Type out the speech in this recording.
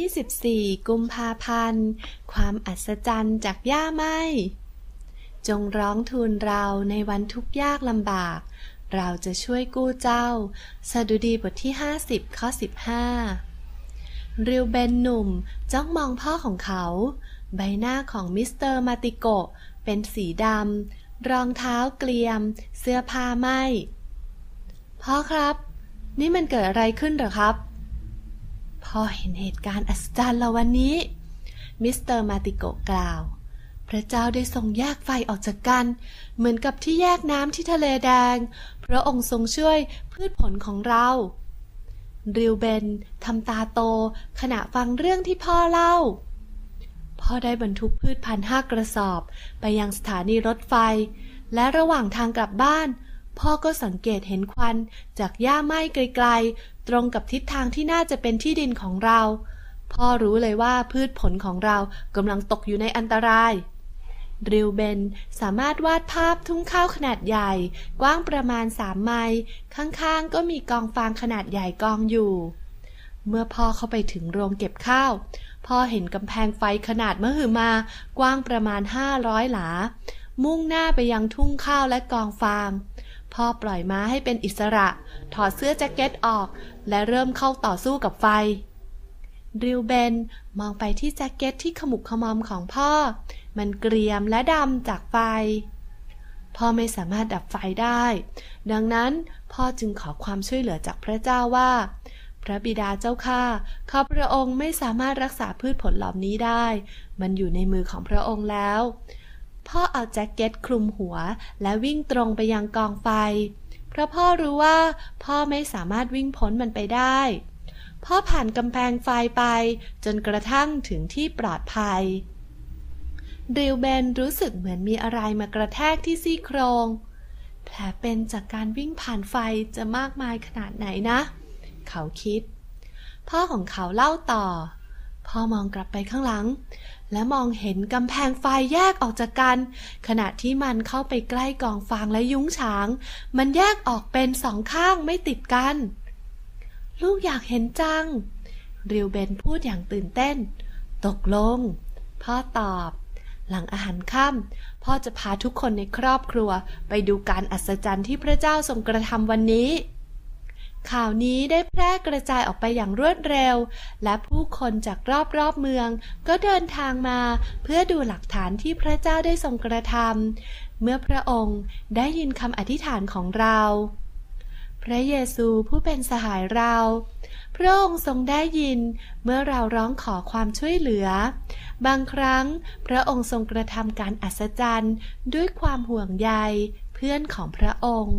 24 กุมภาพันธ์ ความอัศจรรย์จากย่าไม้จงร้องทูลเราในวันทุกยากลำบาก เราจะช่วยกู้เจ้า สดุดีบทที่ 50 ข้อ 15 ริวเบนหนุ่มจ้องมองพ่อของเขา ใบหน้าของมิสเตอร์มาติโกเป็นสีดำ รองเท้าเกลียม เสื้อผ้าไหมพ่อครับ นี่มันเกิดอะไรขึ้นหรอครับ พ่อเห็นเหตุการณ์อัศจรรย์แล้ววันนี้ มิสเตอร์มาติโกกล่าว พระเจ้าได้ทรงแยกไฟออกจากกัน เหมือนกับที่แยกน้ำที่ทะเลแดง พระองค์ทรงช่วยพืชผลของเรา ริวเบนทำตาโตขณะฟังเรื่องที่พ่อเล่า พ่อได้บรรทุกพืชพันธุ์ห้ากระสอบ ไปยังสถานีรถไฟ และระหว่างทางกลับบ้านพ่อก็สังเกตเห็นควันจากหญ้าไหม้ไกล ตรงกับทิศทางที่น่าจะเป็นที่ดินของเรา พ่อรู้เลยว่าพืชผลของเรากำลังตกอยู่ในอันตราย ริวเบนสามารถวาดภาพทุ่งข้าวขนาดใหญ่ กว้างประมาณสามไมล์ข้างๆ ก็มีกองฟางขนาดใหญ่กองอยู่ เมื่อพ่อเข้าไปถึงโรงเก็บข้าว พ่อเห็นกำแพงไฟขนาดมหึมากว้างประมาณห้าร้อยหลา มุ่งหน้าไปยังทุ่งข้าวและกองฟาง พ่อปล่อยม้าให้เป็นอิสระ ถอดเสื้อแจ็คเก็ตออก และเริ่มเข้าต่อสู้กับไฟ ริวเบนมองไปที่แจ็คเก็ตที่ขมุกขมอมของพ่อ มันเกรียมและดำจากไฟ พ่อไม่สามารถดับไฟได้ ดังนั้นพ่อจึงขอความช่วยเหลือจากพระเจ้าว่า พระบิดาเจ้าข้าข้าพระองค์ไม่สามารถรักษาพืชผลเหล่านี้ได้ มันอยู่ในมือของพระองค์แล้ว พ่อเอาแจ็คเก็ตคลุมหัว และวิ่งตรงไปยังกองไฟ เพราะพ่อรู้ว่า พ่อไม่สามารถวิ่งพ้นมันไปได้ พ่อผ่านกำแพงไฟไป จนกระทั่งถึงที่ปลอดภัยริวเบนรู้สึกเหมือนมีอะไรมากระแทกที่ซี่โครง แผลเป็นจากการวิ่งผ่านไฟจะมากมายขนาดไหนนะ เขาคิด พ่อของเขาเล่าต่อ พ่อมองกลับไปข้างหลัง และมองเห็นกำแพงไฟแยกออกจากกัน ขณะที่มันเข้าไปใกล้กองฟางและยุ้งฉาง มันแยกออกเป็นสองข้างไม่ติดกัน ลูกอยากเห็นจัง ริวเบนพูดอย่างตื่นเต้น ตกลง พ่อตอบ หลังอาหารค่ำพ่อจะพาทุกคนในครอบครัวไปดูการอัศจรรย์ที่พระเจ้าทรงกระทำวันนี้ ข่าวนี้ได้แพร่กระจายออกไปอย่างรวดเร็ว และผู้คนจากรอบๆเมือง ก็เดินทางมาเพื่อดูหลักฐานที่พระเจ้าได้ทรงกระทำเมื่อพระองค์ได้ยินคำอธิษฐานของเรา พระเยซูผู้เป็นสหายเรา พระองค์ทรงได้ยินเมื่อเราร้องขอความช่วยเหลือ บางครั้งพระองค์ทรงกระทำการอัศจรรย์ด้วยความห่วงใยเพื่อนของพระองค์